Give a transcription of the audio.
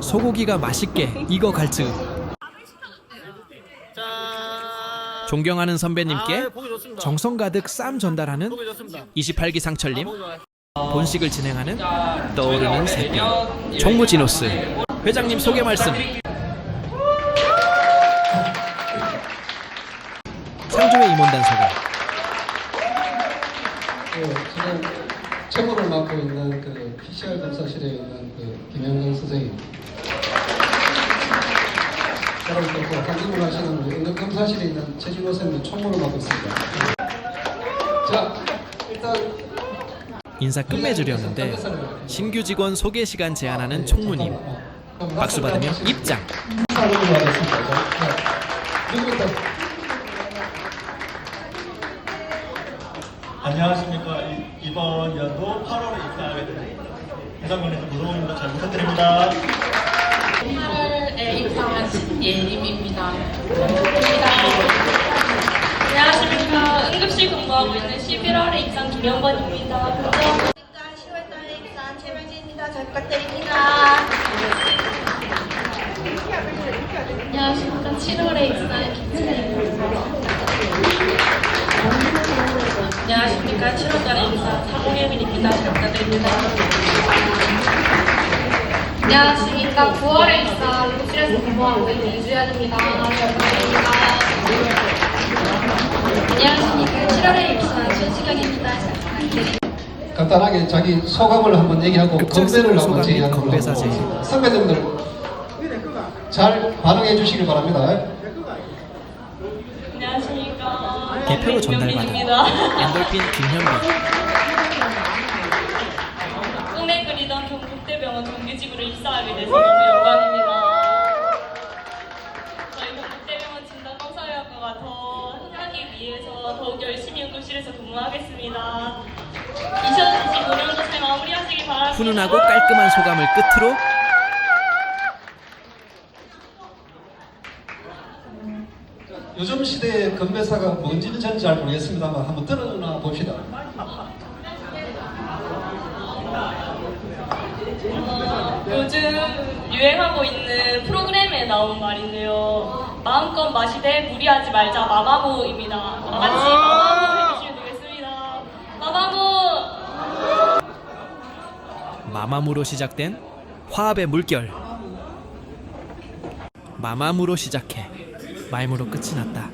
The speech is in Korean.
소고기가 맛있게 익어갈 즈음 자. 존경하는 선배님께 아, 좋습니다. 정성 가득 쌈 전달하는 보기 좋습니다. 28기 상철님 좋아요. 본식을 진행하는 떠오르는 새벽 총무지노스 회장님 소개 말씀 상조회 임원단 소개 책무를 맡고 있는 그 PCR 검사실에 있는 그 김영경 선생님. 그리고 또그 한기문 하시는 우리 응급 검사실에 있는 최진호 선생님 총무를 맡고 있습니다. 자, 일단 인사 끝맺으려는데 신규 직원 소개 시간 제한하는 총무님 박수 받으며 입장? 안녕하십니까. 이- 이번 연도 8월에 입사하게 된 회장님에서 무동입니다. 잘 부탁드립니다. 8월에 입사한 신예림입니다. 안녕하십니까. 응급실 근무하고 있는 11월에 입사한 김영건입니다. 감사합니다. 10월달에 입사한 최명진입니다. 잘 부탁드립니다. 안녕하십니까. 7월에 입사한 김채입니다. 안녕하십니까. 7월달에 입사한 사공예민입니다. 잘 부탁드립니다. 안녕하십니까. 9월에 입사한 응급실에서 근무하고 있는 이주연입니다. 잘 부탁드립니다. 안녕하십니까. 7월에 입사한 부탁드립니다. 간단하게 자기 소감을 한번 얘기하고 건배를 한번 제기하는 걸로 선배님들 잘 반응해 주시길 바랍니다. 안녕하십니까. 대표로 전달받은. 엔돌핀 김현빈 꿈에 그리던 경북대병원 경기지구를 입사하게 돼서 너무 영광입니다. 저희 경북대병원 진단검사의학과가 더 하기 위해서 더욱 열심히 응급실에서 근무하겠습니다. 2025년도 잘 마무리하시기 바랍니다. 훈훈하고 깔끔한 소감을 끝으로 요즘 시대의 건배사가 뭔지는 저는 잘 모르겠습니다만 한번 들어나 봅시다. 어, 요즘 유행하고 있는 프로그램에 나온 말인데요. 마음껏 마시되 무리하지 말자 마마무입니다. 다 같이 마마무 해주시면 되겠습니다. 마마무! 마마무로 시작된 화합의 물결 마마무로 시작해 마임으로 끝이 났다